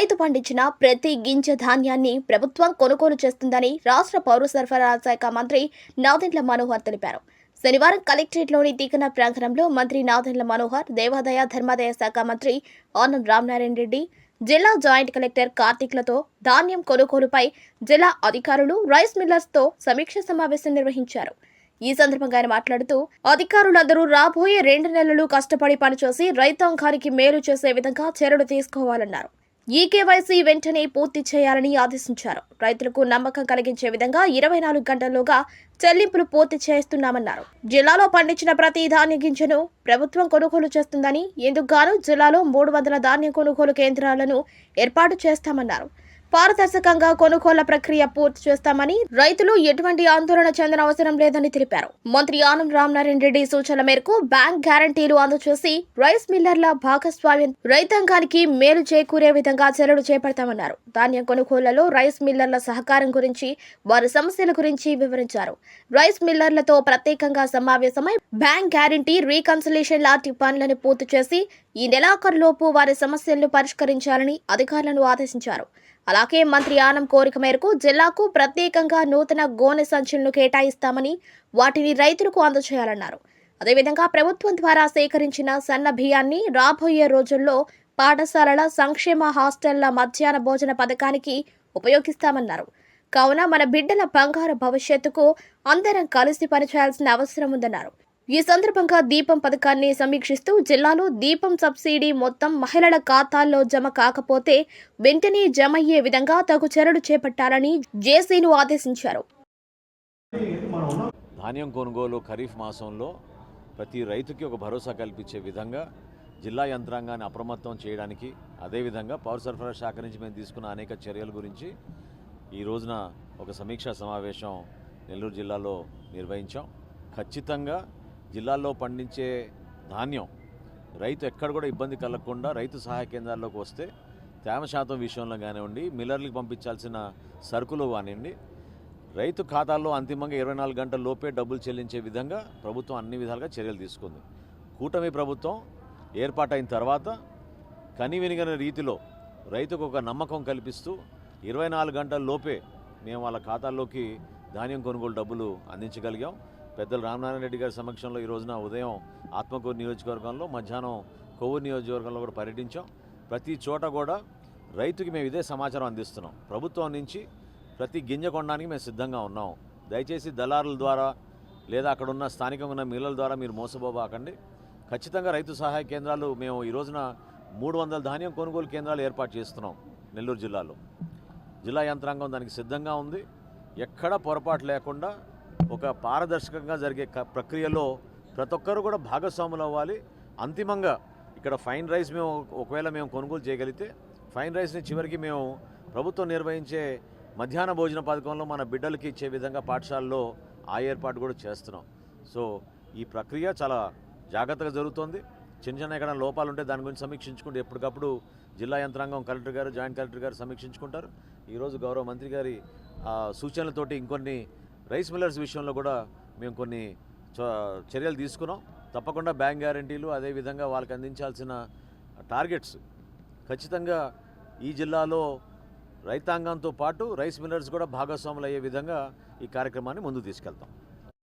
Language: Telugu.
రైతు పండించిన ప్రతి గింజ ధాన్యాన్ని ప్రభుత్వం కొనుగోలు చేస్తుందని రాష్ట్ర పౌర సరఫరాల శాఖ మంత్రి నాదెండ్ల మనోహర్ తెలిపారు. శనివారం కలెక్టరేట్లోని తీకన ప్రాంగణంలో మంత్రి నాదెండ్ల మనోహర్ దేవాదాయ ధర్మాదాయ శాఖ మంత్రి ఆనం రామనారాయణ రెడ్డి జిల్లా జాయింట్ కలెక్టర్ కార్తీక్లతో ధాన్యం కొనుగోలుపై జిల్లా అధికారులు రైస్ మిల్లర్స్తో సమీక్ష సమావేశం నిర్వహించారు. ఈ సందర్భంగా ఆయన మాట్లాడుతూ అధికారులందరూ రాబోయే రెండు నెలలు కష్టపడి పనిచేసి రైతాంగానికి మేలు చేసే విధంగా చర్యలు తీసుకోవాలన్నారు. ఈ కేవైసీ వెంటనే పూర్తి చేయాలని ఆదేశించారు. రైతులకు నమ్మకం కలిగించే విధంగా ఇరవై నాలుగు గంటల్లోగా చెల్లింపులు పూర్తి చేస్తున్నామన్నారు. జిల్లాలో పండించిన ప్రతి ధాన్య గింజను ప్రభుత్వం కొనుగోలు చేస్తుందని ఎందుకు గాను జిల్లాలో మూడు వందల ధాన్యం కొనుగోలు కేంద్రాలను ఏర్పాటు చేస్తామన్నారు. పారదర్శకంగా కొనుగోళ్ళ ప్రక్రియ పూర్తి చేస్తామని రైతులు ఎటువంటి ఆందోళన చెందన అవసరం లేదని తెలిపారు. మంత్రి ఆనం రామనారాయణ రెడ్డి సూచనల మేరకు బ్యాంక్ గ్యారంటీలు అందజేసి రైస్ మిల్లర్ల భాగస్వామ్యం రైతాంగానికి మేలు చేకూరే విధంగా చర్యలు చేపడతామన్నారు. ధాన్యం కొనుగోళ్ళలో రైస్ మిల్లర్ల సహకారం గురించి వారి సమస్యల గురించి వివరించారు. రైస్ మిల్లర్లతో ప్రత్యేకంగా సమావేశమై బ్యాంక్ గ్యారంటీ రీకన్సలేషన్ లాంటి పనులను పూర్తి చేసి ఈ నెలాఖరులోపు వారి సమస్యలను పరిష్కరించాలని అధికారులను ఆదేశించారు. అలాగే మంత్రి ఆనం కోరిక మేరకు జిల్లాకు ప్రత్యేకంగా నూతన గోనె సంచులను కేటాయిస్తామని వాటిని రైతులకు అందజేయాలన్నారు. అదేవిధంగా ప్రభుత్వం ద్వారా సేకరించిన సన్న బియ్యాన్ని రాబోయే రోజుల్లో పాఠశాలల సంక్షేమ హాస్టళ్ళ మధ్యాహ్న భోజన పథకానికి ఉపయోగిస్తామన్నారు. కావున మన బిడ్డల బంగారు భవిష్యత్తుకు అందరం కలిసి పనిచేయాల్సిన అవసరం ఉందన్నారు. ఈ సందర్భంగా దీపం పథకాన్ని సమీక్షిస్తూ జిల్లాలో దీపం సబ్సిడీ మొత్తం మహిళల ఖాతాల్లో జమ కాకపోతే వెంటనే జమ అయ్యే విధంగా తగు చర్యలు చేపట్టాలని జేసీను ఆదేశించారు. ధాన్యం కొనుగోలు ఖరీఫ్ మాసంలో ప్రతి రైతుకి ఒక భరోసా కల్పించే విధంగా జిల్లా యంత్రాంగాన్ని అప్రమత్తం చేయడానికి అదేవిధంగా పౌర సరఫరా శాఖ నుంచి మేము తీసుకున్న అనేక చర్యల గురించి ఈ రోజున ఒక సమీక్షా సమావేశం నెల్లూరు జిల్లాలో నిర్వహించాం. ఖచ్చితంగా జిల్లాల్లో పండించే ధాన్యం రైతు ఎక్కడ కూడా ఇబ్బంది కలగకుండా రైతు సహాయ కేంద్రాల్లోకి వస్తే తేమ శాతం విషయంలో కానివ్వండి మిల్లర్లకు పంపించాల్సిన సరుకులు కానివ్వండి రైతు ఖాతాల్లో అంతిమంగా ఇరవై నాలుగు గంటల లోపే డబ్బులు చెల్లించే విధంగా ప్రభుత్వం అన్ని విధాలుగా చర్యలు తీసుకుంది. కూటమి ప్రభుత్వం ఏర్పాటైన తర్వాత కనివినిగని రీతిలో రైతుకు ఒక నమ్మకం కల్పిస్తూ ఇరవై నాలుగు గంటల లోపే మేము వాళ్ళ ఖాతాల్లోకి ధాన్యం కొనుగోలు డబ్బులు అందించగలిగాం. పెద్దలు రామనారాయణ రెడ్డి గారి సమక్షంలో ఈ రోజున ఉదయం ఆత్మకూరు నియోజకవర్గంలో మధ్యాహ్నం కొవ్వూరు నియోజకవర్గంలో కూడా పర్యటించాం. ప్రతి చోట కూడా రైతుకి మేము ఇదే సమాచారం అందిస్తున్నాం. ప్రభుత్వం నుంచి ప్రతి గింజ కొనడానికి మేము సిద్ధంగా ఉన్నాం. దయచేసి దళారుల ద్వారా లేదా అక్కడ ఉన్న స్థానికంగా ఉన్న మిల్లల ద్వారా మీరు మోసపోబాకండి. ఖచ్చితంగా రైతు సహాయ కేంద్రాలు మేము ఈ రోజున మూడు వందల ధాన్యం కొనుగోలు కేంద్రాలు ఏర్పాటు చేస్తున్నాం నెల్లూరు జిల్లాలో. జిల్లా యంత్రాంగం దానికి సిద్ధంగా ఉంది. ఎక్కడ పొరపాటు లేకుండా ఒక పారదర్శకంగా జరిగే క- ప్రక్రియలో ప్రతి ఒక్కరు కూడా భాగస్వాములు అవ్వాలి. అంతిమంగా ఇక్కడ ఫైన్ రైస్ మేము ఒకవేళ మేము కొనుగోలు చేయగలిగితే ఫైన్ రైస్ని చివరికి మేము ప్రభుత్వం నిర్వహించే మధ్యాహ్న భోజన పథకంలో మన బిడ్డలకి ఇచ్చే విధంగా పాఠశాలలో ఆ ఏర్పాటు కూడా చేస్తున్నాం. సో ఈ ప్రక్రియ చాలా జాగ్రత్తగా జరుగుతోంది. చిన్న చిన్న ఎక్కడ లోపాలు ఉంటే దాని గురించి సమీక్షించుకుంటూ ఎప్పటికప్పుడు జిల్లా యంత్రాంగం కలెక్టర్ గారు జాయింట్ కలెక్టర్ గారు సమీక్షించుకుంటారు. ఈరోజు గౌరవ మంత్రి గారి సూచనలతోటి ఇంకొన్ని రైస్ మిల్లర్స్ విషయంలో కూడా మేము కొన్ని చ- చర్యలు తీసుకున్నాం. తప్పకుండా బ్యాంక్ గ్యారంటీలు అదేవిధంగా వాళ్ళకి అందించాల్సిన టార్గెట్స్. ఖచ్చితంగా ఈ జిల్లాలో రైతాంగంతో పాటు రైస్ మిల్లర్స్ కూడా భాగస్వాములు అయ్యే విధంగా ఈ కార్యక్రమాన్ని ముందు తీసుకెళ్తాం.